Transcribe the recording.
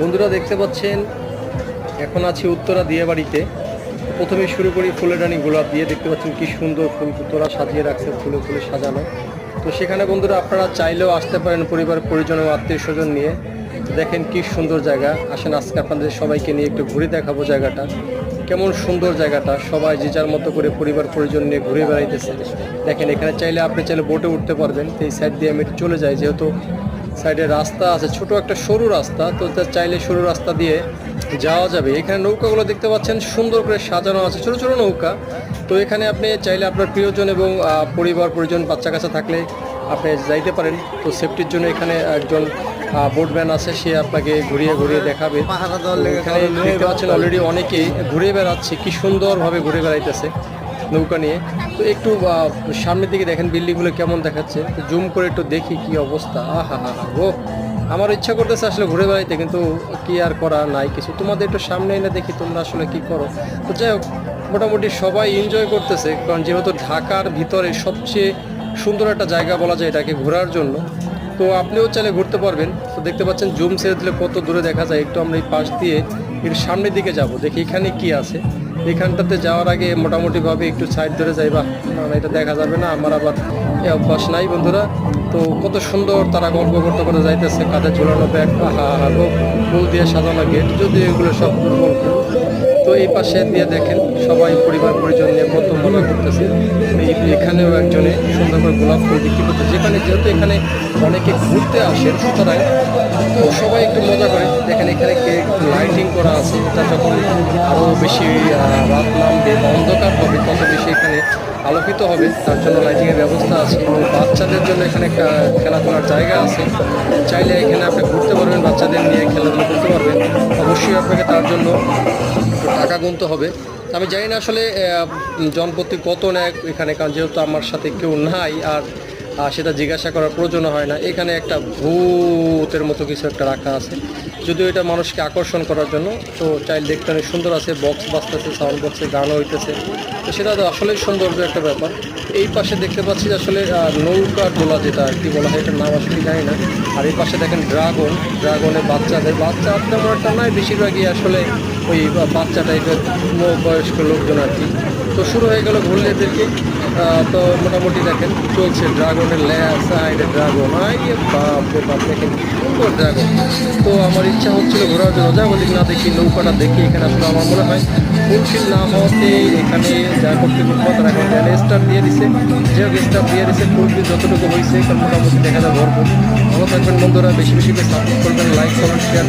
বন্ধুরা দেখতে পাচ্ছেন, এখন আছি উত্তরা দিয়ে বাড়িতে প্রথমে শুরু করি ফুলের রানী গোলাপ দিয়ে, দেখতে পাচ্ছেন কি সুন্দর ফুল তোরা সাজিয়ে রাখছে, ফুলে ফুলে সাজানো। তো সেখানে বন্ধুরা আপনারা চাইলেও আসতে পারেন পরিবার, পরিজন ও আত্মীয় স্বজন নিয়ে। দেখেন কি সুন্দর জায়গা। আসেন, আজকে আপনাদের সবাইকে নিয়ে একটু ঘুরে দেখাবো জায়গাটা। কেমন সুন্দর জায়গাটা। সবাই যে যার মতো করে পরিবার, পরিজন নিয়ে ঘুরে বেড়াইতেছে। দেখেন, এখানে চাইলে আপনি চাইলে বোটে উঠতে পারবেন। তো এই সাইড দিয়ে আমি চলে যাই, যেহেতু সাইডে রাস্তা আছে ছোট একটা সরু রাস্তা তো চাইলে সরু রাস্তা দিয়ে যাওয়া যাবে। এখানে নৌকাগুলো দেখতে পাচ্ছেন সুন্দর করে সাজানো আছে ছোট ছোট নৌকা। তো এখানে আপনি চাইলে আপনার প্রিয়জন এবং পরিবার পরিজন বাচ্চা কাচ্চা থাকলে আপনি যাইতে পারেন। তো সেফটির জন্য এখানে একজন বোটম্যান আছে সে আপনাকে ঘুরিয়ে ঘুরিয়ে দেখাবে। এখানে দেখতে পাচ্ছেন অলরেডি অনেকেই ঘুরে বেড়াচ্ছে কি সুন্দরভাবে ঘুরে বেড়াইতেছে। নৌকা নিয়ে। তো একটু সামনের দিকে দেখেন বিল্ডিংগুলো কেমন দেখাচ্ছে। জুম করে একটু দেখি কি অবস্থা। আহা, হা হা ও আমার ইচ্ছা করতেছে আসলে ঘুরে বেড়াইতে, কিন্তু কি আর করা নাই কিছু। তোমাদের একটু সামনে এনে দেখি তোমরা আসলে কি করো। তো যাই হোক, মোটামুটি সবাই এনজয় করতেছে, কারণ যেহেতু ঢাকার ভিতরে সবচেয়ে সুন্দর একটা জায়গা বলা যায় এটাকে ঘোরার জন্য। তো আপনিও চাইলে ঘুরতে পারবেন। তো দেখতে পাচ্ছেন জুম ছেড়ে দিলে কত দূরে দেখা যায়। একটু আমরা এই পাশ দিয়ে একটু সামনের দিকে যাব, দেখি এখানে কি আছে। এখানটাতে যাওয়ার আগে মোটামুটিভাবে একটু সাইড ধরে যাইবা। না এটা দেখা যাবে না, আমার আবার অভ্যাস নাই বন্ধুরা। তো কত সুন্দর তারা গল্প করতে করতে যাইতেছে, কাঁধে ঝুলানো ব্যাগ হা হা ফুল দিয়ে সাজানো গেট যদি এগুলো সব। তো এই পাশে দিয়ে দেখেন সবাই পরিবার পরিজন নিয়ে কত মজা করতেছে। এখানেও একজনে সুন্দর করে গোলাপ ফুল বিক্রি করতে যেখানে যেহেতু এখানে অনেকে ঘুরতে আসেন সুতরাং তো সবাই একটু মজা করে। দেখেন এখানে কে লাইটিং করা আছে। এটা যখন আরও বেশি রাত নামবে অন্ধকার হবে, তত বেশি এখানে আলোকিত হবে। তার জন্য লাইটিংয়ের ব্যবস্থা আছে। এবং বাচ্চাদের জন্য এখানে একটা খেলাধুলার জায়গা আছে। চাইলে এখানে আপনি ঘুরতে পারবেন, বাচ্চাদের নিয়ে খেলাধুলা করতে পারবেন। অবশ্যই আপনাকে তার জন্য টাকা গুনতে হবে। আমি জানি না আসলে জনপ্রতি কত নেয় এখানে, কারণ যেহেতু আমার সাথে কেউ নাই, আর সেটা জিজ্ঞাসা করার প্রয়োজন হয় না। এখানে একটা ভূতের মতো কিছু একটা রাখা আছে। যদিও এটা মানুষকে আকর্ষণ করার জন্য, তো চাইল্ড দেখতে অনেক সুন্দর আছে বক্স বাজতেছে সাউন্ড বক্সে গানও হইতেছে। তো সেটা তো আসলেই সৌন্দর্য একটা ব্যাপার। এই পাশে দেখতে পাচ্ছি আসলে নৌকা ডোলা যেটা আর কি বলা হয়, এটার নাম আসলে জানি না। আর এই পাশে দেখেন ড্রাগন ড্রাগনের বাচ্চাদের, বাচ্চা তেমন একটা নয়, বেশিরভাগই আসলে ওই বাচ্চা টাইপের বয়স্ক লোকজন আর কি। তো শুরু হয়ে গেল ঘুরলেদেরকে তো মোটামুটি দেখেন, চলছে ড্রাগনের ল্যাস সাইডে ড্রাগন। আই বাপ রে বাপ, দেখেন কি সুন্দর ড্রাগন। তো আমার ইচ্ছা হচ্ছিল ঘোরার জন্য যাব দেখি না দেখি, নৌকাটা দেখি, এখানে আসলে আমার মনে হয় ফুলফিল না হওয়াতে এখানে যা কর্তৃপক্ষ তারা এখন রেল স্টার দিয়ে দিছে, যে স্টার দিয়ে দিছে, ফুলফিল যতটুকু হয়েছে কারণ মোটামুটি দেখা যায় ভরপুর। ভালো থাকবেন বন্ধুরা, বেশি বেশি করে সাপোর্ট করবেন লাইক কমেন্ট শেয়ার